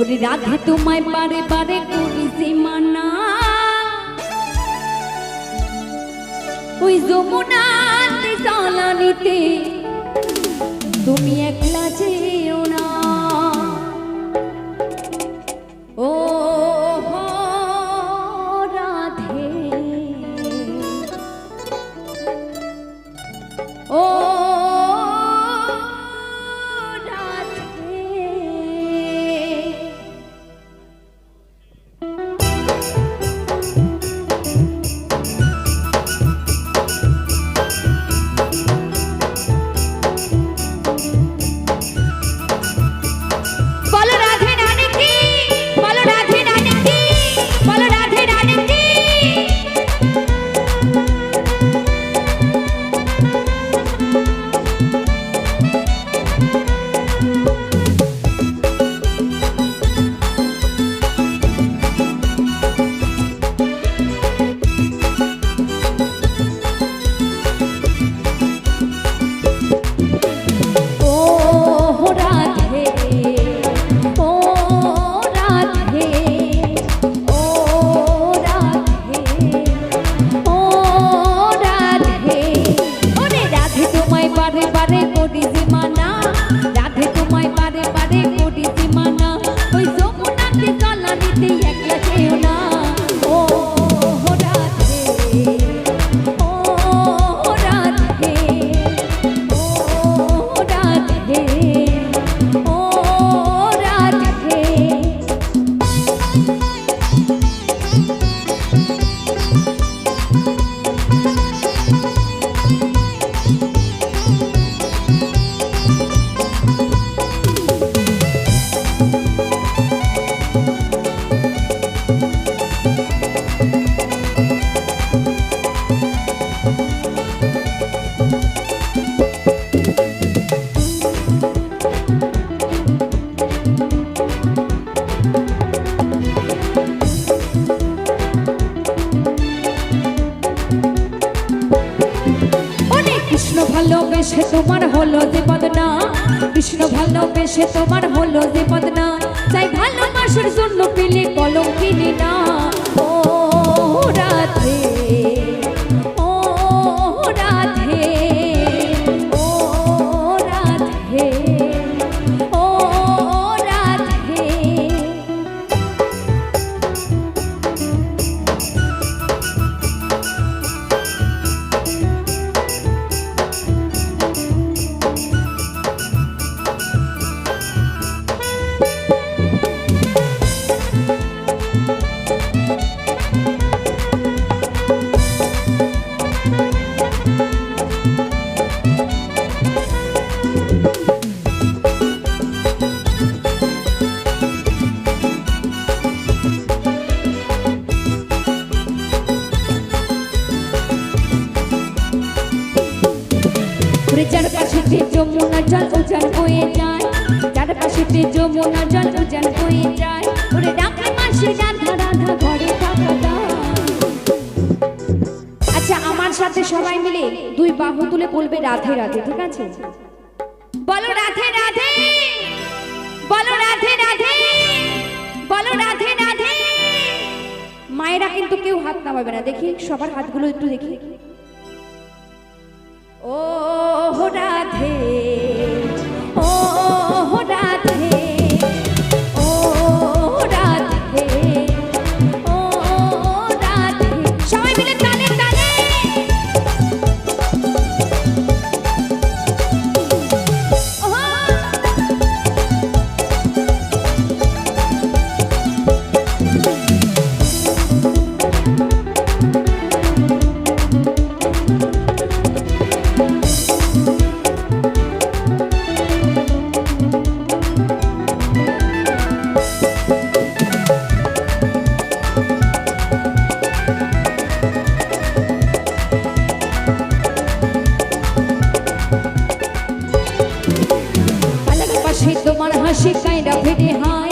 ওরে রাধে তোমায় পারে বারে করিছি মানা ওই যমুনাতে চালানিতে তুমি একলা ভালোবেসে তোমার হলো যে বদনা কৃষ্ণ ভালোবেসে তোমার হলো যে বদনা তাই ভালোবাসার জন্য পেলে কলম কিনে না। ও রাধে যমুনা জল উজান বয়ে যায়। যার যমুনা জল উজান বয়ে যায়। আচ্ছা আমার সাথে সবাই মিলে দুই বাহু তুলে বলবে রাধে রাধে, ঠিক আছে? বলো রাধে রাধে, বলো রাধে রাধে, বলো রাধে রাধে। মায়েরা কিন্তু কেউ হাত নামাবে না, দেখি সবার হাতগুলো একটু দেখি। রাধে ಬಿಡಿ ಹಾಯ್